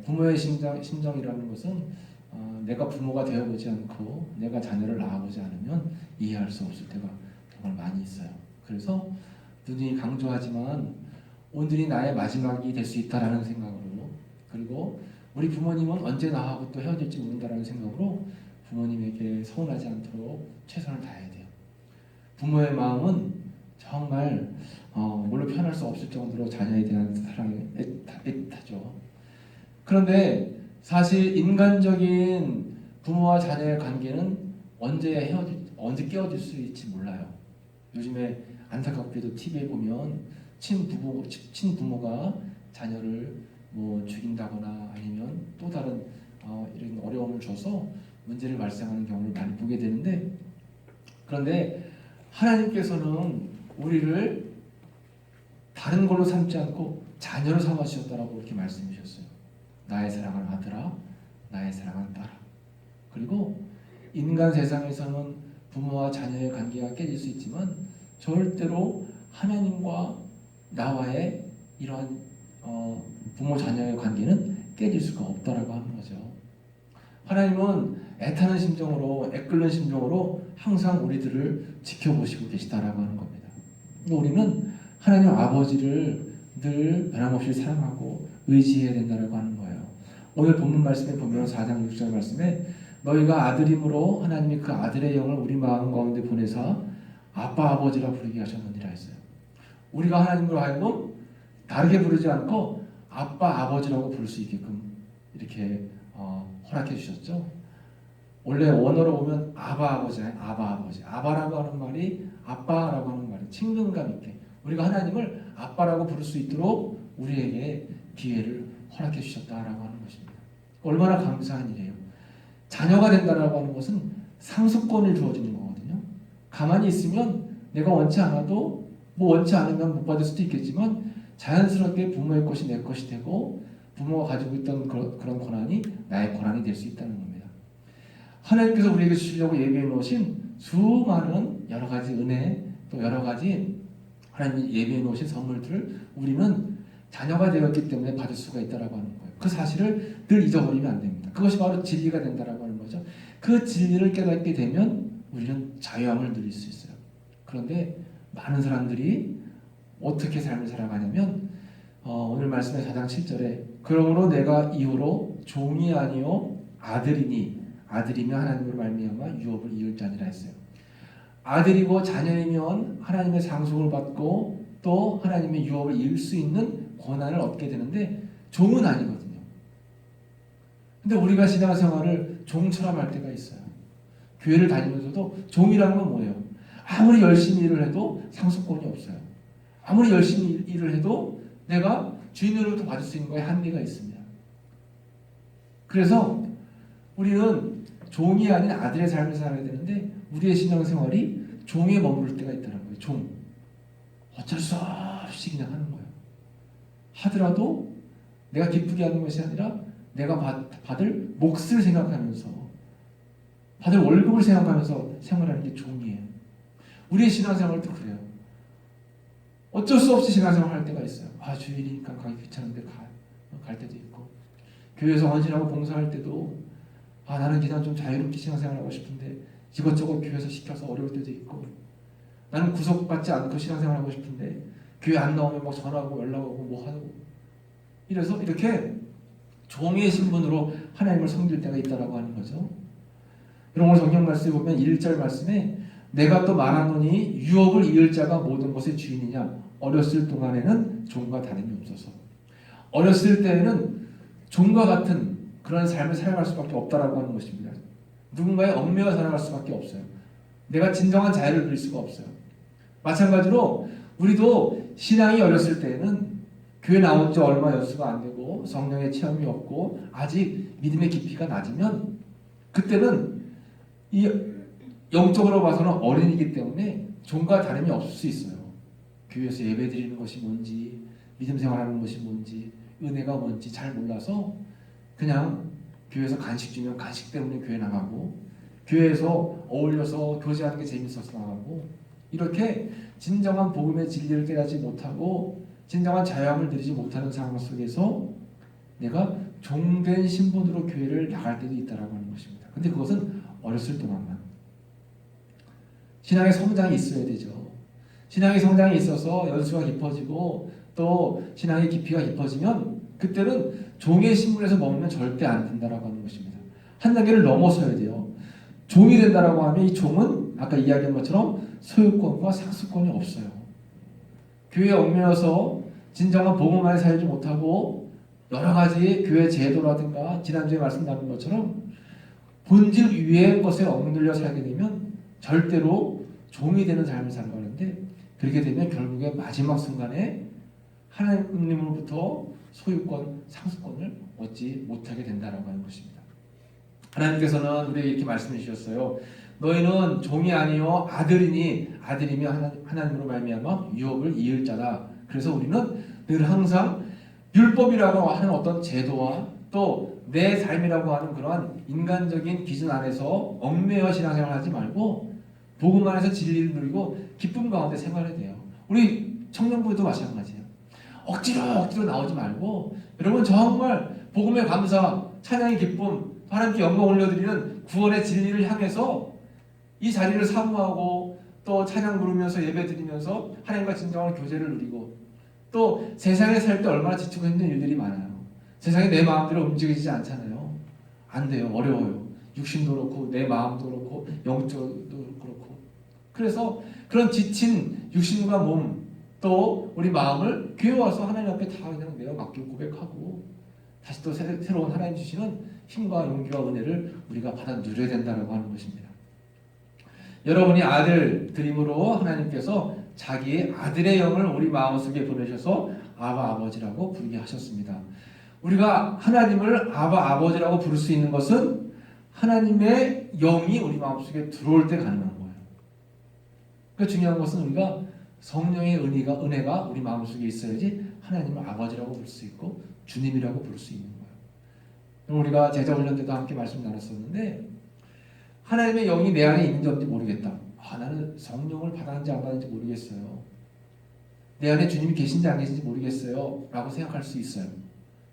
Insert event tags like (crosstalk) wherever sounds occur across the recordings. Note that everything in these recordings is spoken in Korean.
어, 부모의 심정, 심정이라는 것은 어, 내가 부모가 되어보지 않고 내가 자녀를 낳아보지 않으면 이해할 수 없을 때가 정말 많이 있어요. 그래서 누누이 강조하지만 오늘이 나의 마지막이 될 수 있다라는 생각으로 그리고 우리 부모님은 언제 나하고 또 헤어질지 모른다라는 생각으로 부모님에게 서운하지 않도록 최선을 다해야 돼요. 부모의 마음은 정말 어, 물론 표현할 수 없을 정도로 자녀에 대한 애타, 애타죠. 그런데 사실 인간적인 부모와 자녀의 관계는 언제 헤어질 언제 깨어질 수 있지 몰라요. 요즘에 안타깝게도 TV에 보면 친부모 친부모가 자녀를 뭐 죽인다거나 아니면 또 다른 어, 이런 어려움을 줘서 문제를 발생하는 경우를 많이 보게 되는데 그런데 하나님께서는 우리를 다른 걸로 삼지 않고 자녀로 삼아 주셨다라고 이렇게 말씀해 주셨어요. 나의 사랑하는 아들아, 나의 사랑하는 딸아. 그리고 인간 세상에서는 부모와 자녀의 관계가 깨질 수 있지만 절대로 하나님과 나와의 이러한 어, 부모 자녀의 관계는 깨질 수가 없다라고 하는 거죠. 하나님은 애타는 심정으로 애끓는 심정으로 항상 우리들을 지켜보시고 계시다라고 하는 겁니다. 우리는 하나님 아버지를 늘 변함없이 사랑하고 의지해야 된다라고 하는 거예요. 오늘 본문 말씀에 보면 4장 6절 말씀에 너희가 아들임으로 하나님이 그 아들의 영을 우리 마음 가운데 보내사 아빠 아버지라 부르게 하셨느니라 했어요. 우리가 하나님으로 하여금 다르게 부르지 않고 아빠 아버지라고 부를 수 있게끔 이렇게 어, 허락해 주셨죠. 원래 원어로 보면 아바 아버지예요. 아바 아버지. 아바라고 하는 말이 아빠라고 하는 말이 친근감 있게 우리가 하나님을 아빠라고 부를 수 있도록 우리에게 기회를 허락해 주셨다라고 하는 것입니다. 얼마나 감사한 일이에요. 자녀가 된다라고 하는 것은 상속권을 주어지는 거거든요. 가만히 있으면 내가 원치 않아도 뭐 원치 않으면 못 받을 수도 있겠지만 자연스럽게 부모의 것이 내 것이 되고 부모가 가지고 있던 그런, 권한이 나의 권한이 될 수 있다는 겁니다. 하나님께서 우리에게 주시려고 예비해 놓으신 수많은 여러 가지 은혜 또 여러 가지 하나님이 예비해 놓으신 선물들을 우리는 자녀가 되었기 때문에 받을 수가 있다라고 하는 거예요. 그 사실을 늘 잊어버리면 안 됩니다. 그것이 바로 진리가 된다라고 하는 거죠. 그 진리를 깨닫게 되면 우리는 자유함을 누릴 수 있어요. 그런데 많은 사람들이 어떻게 삶을 살아가냐면 어, 오늘 말씀의 4장 7절에 그러므로 내가 이후로 종이 아니요 아들이니 아들이면 하나님으로 말미암아 유업을 이을 자니라 했어요. 아들이고 자녀이면 하나님의 상속을 받고 또 하나님의 유업을 이을 수 있는 권한을 얻게 되는데 종은 아니거든요. 근데 우리가 신앙생활을 종처럼 할 때가 있어요. 교회를 다니면서도 종이라는 건 뭐예요? 아무리 열심히 일을 해도 상속권이 없어요. 아무리 열심히 일을 해도 내가 주인으로부터 받을 수 있는 거에 한계가 있습니다. 그래서 우리는 종이 아닌 아들의 삶을 살아야 되는데 우리의 신앙생활이 종에 머무를 때가 있다는 거예요. 종. 어쩔 수 없이 그냥 하는 거예요. 하더라도 내가 기쁘게 하는 것이 아니라 내가 받, 받을 몫을 생각하면서 받을 월급을 생각하면서 생활하는 게 종이에요. 우리의 신앙생활도 그래요. 어쩔 수 없이 신앙생활 할 때가 있어요. 아 주일이니까 가기 귀찮은데 가, 갈 때도 있고 교회에서 헌신하고 봉사할 때도 아 나는 그냥 좀 자유롭게 신앙생활하고 싶은데 이것저것 교회에서 시켜서 어려울 때도 있고 나는 구속받지 않고 신앙생활하고 싶은데 교회 안 나오면 막 전화하고 연락하고 뭐 하고 이래서 이렇게 종의 신분으로 하나님을 섬길 때가 있다라고 하는 거죠. 여러분 성경 말씀에 보면 1절 말씀에 내가 또 말하노니 유업을 이을 자가 모든 것의 주인이냐 어렸을 동안에는 종과 다름이 없어서 어렸을 때에는 종과 같은 그런 삶을 살아갈 수밖에 없다라고 하는 것입니다. 누군가의 얽매여 살아갈 수밖에 없어요. 내가 진정한 자유를 누릴 수가 없어요. 마찬가지로 우리도 신앙이 어렸을 때에는 교회 나온 지 얼마 연수가 안 되고 성령의 체험이 없고 아직 믿음의 깊이가 낮으면 그때는 이 영적으로 봐서는 어린이기 때문에 종과 다름이 없을 수 있어요. 교회에서 예배 드리는 것이 뭔지, 믿음 생활하는 것이 뭔지, 은혜가 뭔지 잘 몰라서 그냥 교회에서 간식 주면 간식 때문에 교회 나가고, 교회에서 어울려서 교제하는 게 재밌어서 나가고, 이렇게 진정한 복음의 진리를 깨닫지 못하고, 진정한 자유함을 누리지 못하는 상황 속에서 내가 종된 신분으로 교회를 나갈 때도 있다라고 하는 것입니다. 근데 그것은 어렸을 동안만 신앙의 성장이 있어야 되죠. 신앙의 성장이 있어서 연수가 깊어지고 또 신앙의 깊이가 깊어지면 그때는 종의 신분에서 머물면 절대 안 된다라고 하는 것입니다. 한 단계를 넘어서야 돼요. 종이 된다라고 하면 이 종은 아까 이야기한 것처럼 소유권과 상수권이 없어요. 교회에 얽매여서 진정한 복음만을 살지 못하고 여러 가지 교회 제도라든가 지난주에 말씀 나눈 것처럼 본질 위의 것에 얽눌려 살게 되면 절대로 종이 되는 삶을 살아가는데 그렇게 되면 결국에 마지막 순간에 하나님으로부터 소유권, 상수권을 얻지 못하게 된다라고 하는 것입니다. 하나님께서는 우리에게 이렇게 말씀해 주셨어요. 너희는 종이 아니요 아들이니 아들이며 하나, 하나님 으로 말미암아 유업을 이을 자다. 그래서 우리는 늘 항상 율법이라고 하는 어떤 제도와 또 내 삶이라고 하는 그러한 인간적인 기준 안에서 얽매여 신앙생활 하지 말고 복음 안에서 진리를 누리고 기쁨 가운데 생활해야 돼요. 우리 청년부도 마찬가지예요. 억지로 억지로 나오지 말고 여러분 정말 복음의 감사, 찬양의 기쁨, 하나님께 영광 올려드리는 구원의 진리를 향해서 이 자리를 사모하고 또 찬양 부르면서 예배 드리면서 하나님과 진정한 교제를 누리고 또 세상에 살 때 얼마나 지치고 힘든 일들이 많아요. 세상이 내 마음대로 움직이지 않잖아요. 안 돼요. 어려워요. 육신도 그렇고 내 마음도 그렇고 영적도 그렇고 그래서 그런 지친 육신과 몸 또 우리 마음을 와서 하나님 앞에 다 그냥 내가 맡기고 고백하고 다시 또 새, 새로운 하나님 주시는 힘과 용기와 은혜를 우리가 받아 누려야 된다고 하는 것입니다. 여러분이 아들 드림으로 하나님께서 자기의 아들의 영을 우리 마음속에 보내셔서 아바 아버지라고 부르게 하셨습니다. 우리가 하나님을 아바 아버지라고 부를 수 있는 것은 하나님의 영이 우리 마음속에 들어올 때 가능한 거예요. 그 중요한 것은 우리가 성령의 은혜가 은혜가 우리 마음속에 있어야지 하나님을 아버지라고 부를 수 있고 주님이라고 부를 수 있는 거예요. 우리가 제자 훈련 때도 함께 말씀 나눴었는데 하나님의 영이 내 안에 있는지 없는지 모르겠다. 아, 나는 성령을 받았는지 안 받았는지 모르겠어요. 내 안에 주님이 계신지 안 계신지 모르겠어요. 라고 생각할 수 있어요.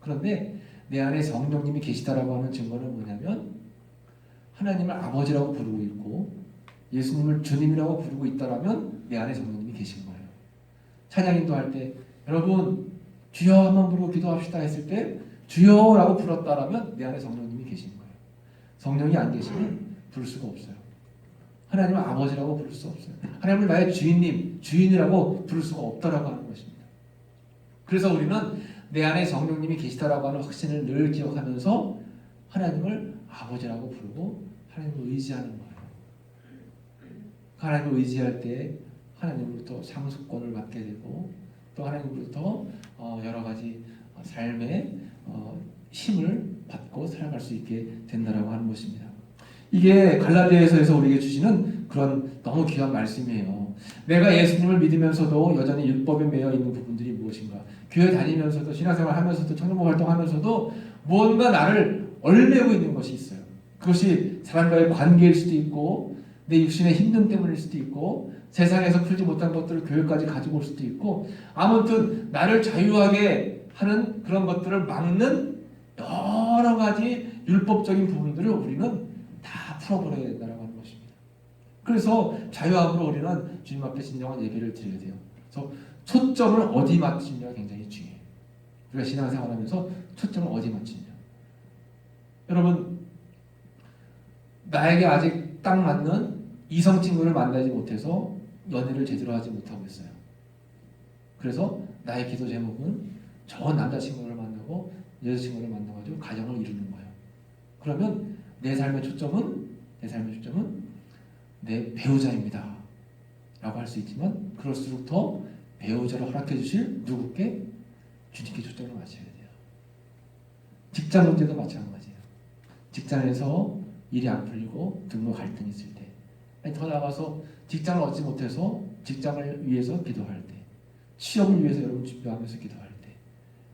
그런데 내 안에 성령님이 계시다라고 하는 증거는 뭐냐면 하나님을 아버지라고 부르고 있고 예수님을 주님이라고 부르고 있다라면 내 안에 성령님이 계신 거예요. 찬양인도 할 때 여러분 주여 한번 부르고 기도합시다 했을 때 주여라고 불렀다라면 내 안에 성령님이 계신 거예요. 성령이 안 계시면 부를 수가 없어요. 하나님을 아버지라고 부를 수 없어요. 하나님을 나의 주인님, 주인이라고 부를 수가 없다라고 하는 것입니다. 그래서 우리는 내 안에 성령님이 계시다라고 하는 확신을 늘 기억하면서 하나님을 아버지라고 부르고 하나님을 의지하는 거예요. 하나님을 의지할 때 하나님으로부터 상속권을 받게 되고 또 하나님으로부터 어, 여러 가지 삶의 어, 힘을 받고 살아갈 수 있게 된다라고 하는 것입니다. 이게 갈라디아에서 우리에게 주시는 그런 너무 귀한 말씀이에요. 내가 예수님을 믿으면서도 여전히 율법에 매여 있는 부분들이 무엇인가? 교회 다니면서도 신앙생활 하면서도 청년부 활동하면서도 무언가 나를 얼매고 있는 것이 있어요. 그것이 사람과의 관계일 수도 있고 내 육신의 힘듦 때문일 수도 있고 세상에서 풀지 못한 것들을 교회까지 가지고 올 수도 있고 아무튼 나를 자유하게 하는 그런 것들을 막는 여러 가지 율법적인 부분들을 우리는 다 풀어버려야 된다는 것입니다. 그래서 자유함으로 우리는 주님 앞에 진정한 예배를 드려야 돼요. 그래서 초점을 어디 맞추느냐가 굉장히 중요해요. 우리가 신앙생활 하면서 초점을 어디 맞추느냐. 여러분 나에게 아직 딱 맞는 이성 친구를 만나지 못해서 연애를 제대로 하지 못하고 있어요. 그래서 나의 기도 제목은 저 남자친구를 만나고 여자친구를 만나가지고 가정을 이루는 거예요. 그러면 내 삶의 초점은 내 삶의 초점은 내 배우자입니다. 라고 할 수 있지만 그럴수록 더 배우자를 허락해 주실 누구께 주님께 초점을 맞춰야 돼요. 직장 문제도 마찬가지예요. 직장에서 일이 안 풀리고 등록 갈등이 있을 때 아니 더 나가서 직장을 얻지 못해서 직장을 위해서 기도할 때 취업을 위해서 여러분 준비하면서 기도할 때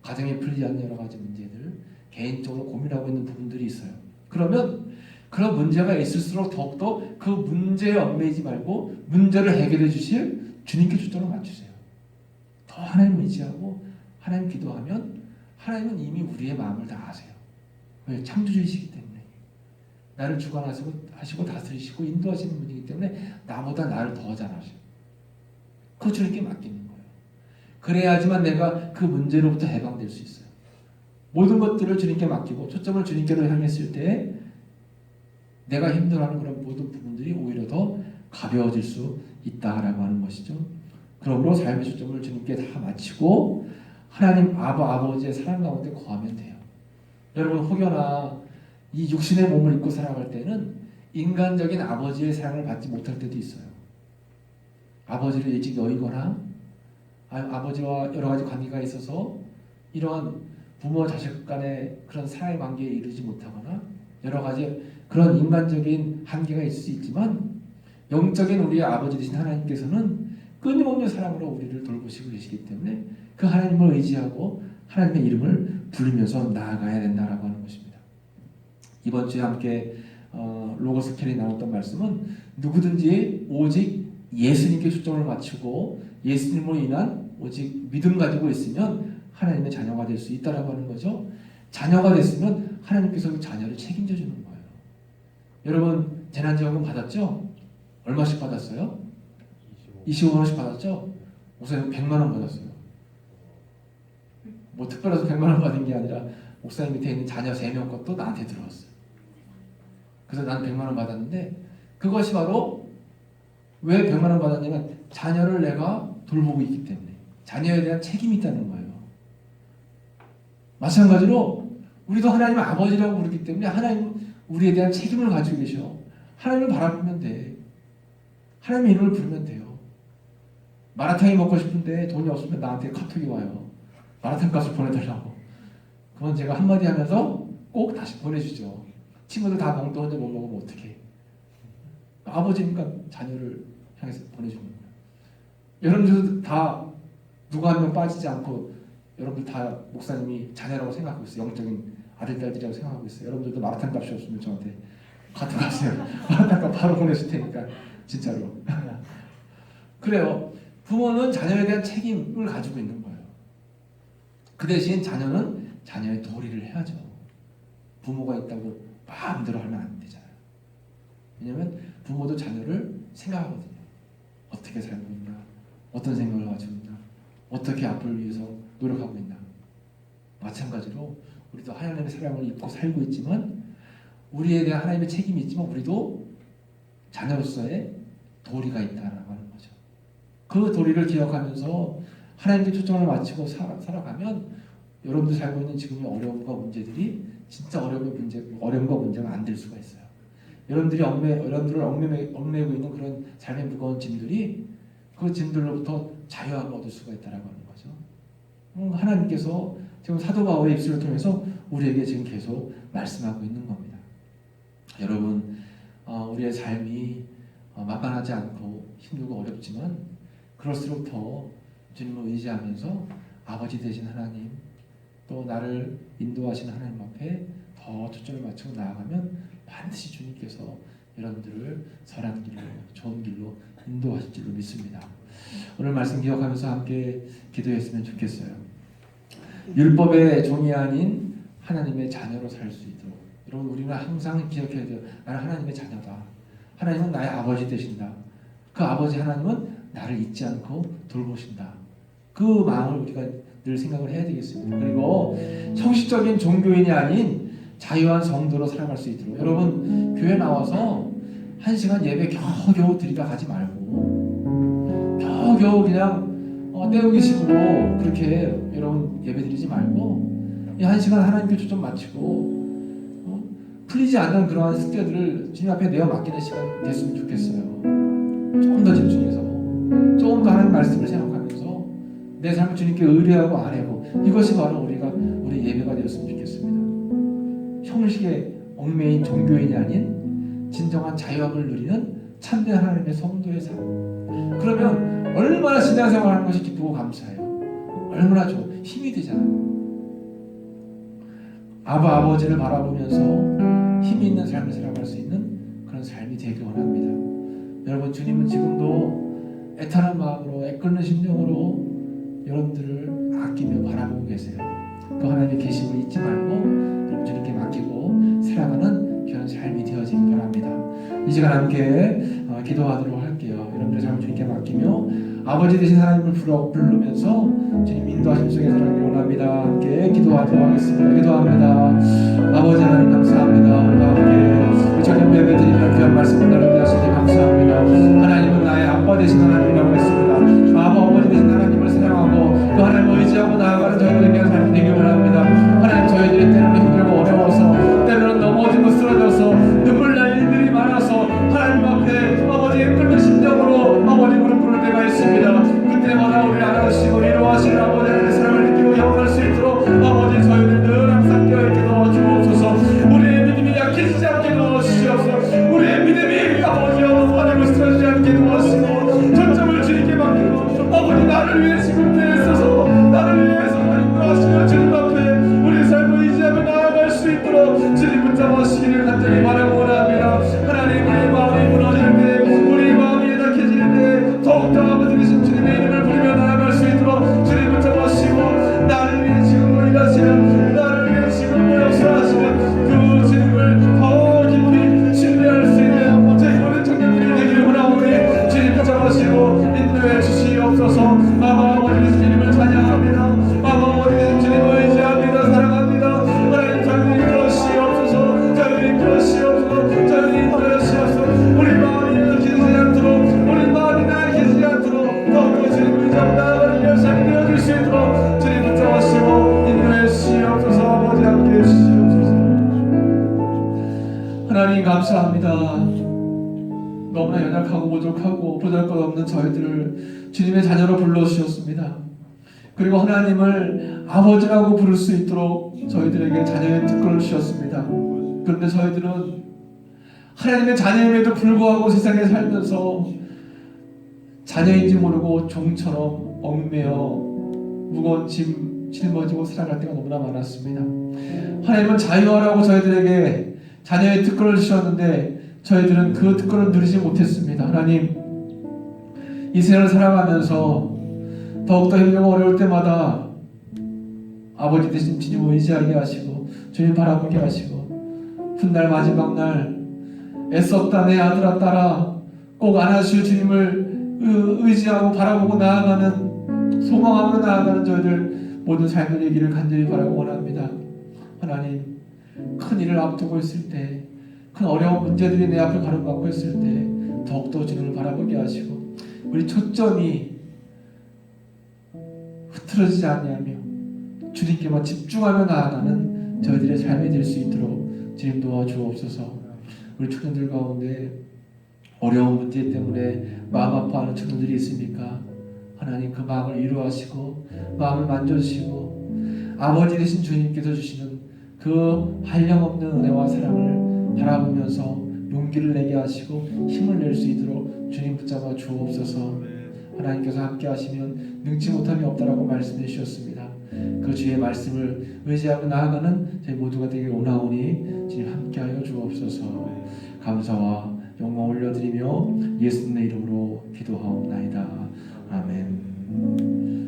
가정에 풀리지 않는 여러 가지 문제들 개인적으로 고민하고 있는 부분들이 있어요. 그러면 그런 문제가 있을수록 더욱더 그 문제에 얽매이지 말고 문제를 해결해 주실 주님께 초점을 맞추세요. 더 하나님 의지하고 하나님 기도하면 하나님은 이미 우리의 마음을 다 아세요. 왜? 창조주이시기 때문에. 나를 주관하시고 하시고 다스리시고 인도하시는 분이기 때문에 나보다 나를 더잘 아셔요. 그거 주님께 거예요. 그래야지만 내가 그 문제로부터 해방될 수 있어요. 모든 것들을 주님께 맡기고 초점을 주님께로 향했을 때 내가 힘들어하는 그런 모든 부분들이 오히려 더 가벼워질 수 있다라고 하는 것이죠. 그러므로 삶의 초점을 주님께 다 마치고 하나님 아버 아버지의 사랑 가운데 거하면 돼요. 여러분 혹여나 이 육신의 몸을 입고 살아갈 때는 인간적인 아버지의 사랑을 받지 못할 때도 있어요. 아버지를 일찍 여의거나 아- 아버지와 여러 가지 관계가 있어서 이러한 부모 자식 간의 그런 사랑의 관계에 이르지 못하거나 여러 가지 그런 인간적인 한계가 있을 수 있지만 영적인 우리의 아버지 되신 하나님께서는 끊임없는 사랑으로 우리를 돌보시고 계시기 때문에 그 하나님을 의지하고 하나님의 이름을 부르면서 나아가야 된다라고 하는 것입니다. 이번 주에 함께 어, 로고스 캔이 나눴던 말씀은 누구든지 오직 예수님께 초점을 맞추고 예수님으로 인한 오직 믿음 가지고 있으면 하나님의 자녀가 될 수 있다라고 하는 거죠. 자녀가 됐으면 하나님께서 그 자녀를 책임져 주는 거예요. 여러분 재난지원금 받았죠? 얼마씩 받았어요? 25만 원씩 받았죠? 목사님 100만 원 받았어요. 뭐 특별해서 100만 원 받은 게 아니라 목사님 밑에 있는 자녀 3명 것도 나한테 들어왔어요. 그래서 난 100만 원 받았는데 그것이 바로 왜 100만 원 받았냐면 자녀를 내가 돌보고 있기 때문에 자녀에 대한 책임이 있다는 거예요. 마찬가지로 우리도 하나님을 아버지라고 부르기 때문에 하나님 우리에 대한 책임을 가지고 계셔. 하나님을 바라보면 돼. 하나님의 이름을 부르면 돼요. 마라탕이 먹고 싶은데 돈이 없으면 나한테 카톡이 와요. 마라탕 값을 보내달라고. 그건 제가 한마디 하면서 꼭 다시 보내주죠. 친구들 다 먹도 혼자 못 먹으면 어떡해. 아버지니까 자녀를 향해서 보내주는 거예요. 여러분들도 다 누가 한 명 빠지지 않고 여러분들 다 목사님이 자녀라고 생각하고 있어요. 영적인 아들, 딸들이라고 생각하고 있어요. 여러분들도 마라탕 값이 없으면 저한테 카톡 하세요. (laughs) 마라탕 값 바로 보내줄 테니까 진짜로. (laughs) 그래요. 부모는 자녀에 대한 책임을 가지고 있는 거예요. 그 대신 자녀는 자녀의 도리를 해야죠. 부모가 있다고 마음대로 하면 안 되잖아요. 왜냐하면 부모도 자녀를 생각하거든요. 어떻게 살고 있나, 어떤 생각을 가지고 어떻게 앞을 위해서 노력하고 있나. 마찬가지로 우리도 하나님의 사랑을 입고 살고 있지만 우리에 대한 하나님의 책임이 있지만 우리도 자녀로서의 도리가 있다라고 하는 거죠. 그 도리를 기억하면서 하나님께 초점을 맞추고 살아, 살아가면 여러분들 살고 있는 지금의 어려움과 문제들이 진짜 어려움의 문제, 어려움과 문제가 안 될 수가 있어요. 여러분들이 얽매, 여러분들을 얽매, 얽매고 있는 그런 삶의 무거운 짐들이 그 짐들로부터 자유함을 얻을 수가 있다라고 하는 거죠. 음, 하나님께서 지금 사도 바울의 입술을 통해서 우리에게 지금 계속 말씀하고 있는 겁니다. 여러분, 어, 우리의 삶이 어, 만만하지 않고 힘들고 어렵지만 그럴수록 더 주님을 의지하면서 아버지 되신 하나님 또 나를 인도하시는 하나님 앞에 더 초점을 맞추고 나아가면 반드시 주님께서 여러분들을 선한 길로 좋은 길로 인도하실 줄로 믿습니다. 오늘 말씀 기억하면서 함께 기도했으면 좋겠어요. 율법의 종이 아닌 하나님의 자녀로 살 수 있도록 여러분 우리는 항상 기억해야 돼요. 나는 하나님의 자녀다. 하나님은 나의 아버지 되신다. 그 아버지 하나님은 나를 잊지 않고 돌보신다. 그 마음을 우리가 늘 생각을 해야 되겠습니다. 그리고 형식적인 종교인이 아닌 자유한 성도로 살아갈 수 있도록 여러분 교회 나와서 한 시간 예배 겨우겨우 드리다 가지 말고 겨우겨우 그냥 어, 때우기 식으로 그렇게 여러분 예배 드리지 말고 이 한 시간 하나님께 초점 맞추고 어, 풀리지 않는 그러한 숙제들을 주님 앞에 내어 맡기는 시간 됐으면 좋겠어요. 조금 더 집중해서 조금 더 하나님 말씀을 생각하면서 내 삶을 주님께 의뢰하고 아뢰고 이것이 바로 우리가 우리 예배가 되었으면 좋겠습니다. 형식의 얽매인 종교인이 아닌 진정한 자유함을 누리는 참된 하나님의 성도의 삶. 그러면 얼마나 신앙생활하는 것이 기쁘고 감사해요. 얼마나 좋 힘이 되잖아요. 아버지를 바라보면서 힘이 있는 삶을 살아갈 수 있는 그런 삶이 되길 원합니다. 여러분 주님은 지금도 애타는 마음으로 애끓는 심령으로 여러분들을 아끼며 바라보고 계세요. 그 하나님의 계심을 잊지 말고 여러분 주님께 맡기고 살아가는 귀한 삶이 되어지기 바랍니다. 이 시간 함께 어, 기도하도록 할게요. 여러분들 삶 주님께 맡기며 아버지 되신 하나님을 불러 부르면서 주님 인도하심 속에 살아가기 원합니다. 함께 기도하도록 하겠습니다. 기도합니다. 아버지 하나님 감사합니다. 오늘과 함께 저녁 예배 드리며 귀한 말씀을 나누게 하시니 감사합니다. 하나님은 나의 아빠 되신 하나님이라고 했습니다. 아버 어머니 되신 하나님을 사랑하고 그 하나님을 의지하고 나아가 그리고 하나님을 아버지라고 부를 수 있도록 저희들에게 자녀의 특권을 주셨습니다. 그런데 저희들은 하나님의 자녀임에도 불구하고 세상에 살면서 자녀인지 모르고 종처럼 얽매여 무거운 짐 짊어지고 살아갈 때가 너무나 많았습니다. 하나님은 자유하라고 저희들에게 자녀의 특권을 주셨는데 저희들은 그 특권을 누리지 못했습니다. 하나님, 이 세상을 살아가면서 더욱더 힘들고 어려울 때마다 아버지 대신 주님을 의지하게 하시고 주님 바라보게 하시고 훗날 마지막 날 애썼다 내 아들아 딸아 꼭 안아주실 주님을 의- 의지하고 바라보고 나아가는 소망하고 나아가는 저희들 모든 삶을 되기를 간절히 바라고 원합니다. 하나님 큰 일을 앞두고 있을 때 큰 어려운 문제들이 내 앞에 가로막고 있을 때 더욱더 주님을 바라보게 하시고 우리 초점이 흐트러지지 않냐며 주님께만 집중하며 나아가는 저희들의 삶이 될 수 있도록 주님 도와주옵소서 우리 청년들 가운데 어려운 문제 때문에 마음 아파하는 청년들이 있습니까? 하나님 그 마음을 위로하시고 마음을 만져주시고 아버지 되신 주님께서 주시는 그 한량없는 은혜와 사랑을 바라보면서 용기를 내게 하시고 힘을 낼 수 있도록 주님 붙잡아 주옵소서 하나님께서 함께 하시면 능치 못함이 없다라고 말씀해 주셨습니다. 그 주의 말씀을 의지하고 나아가는 저희 모두가 되길 원하오니 주님 함께하여 주옵소서. 감사와 영광 올려드리며 예수님의 이름으로 기도하옵나이다. 아멘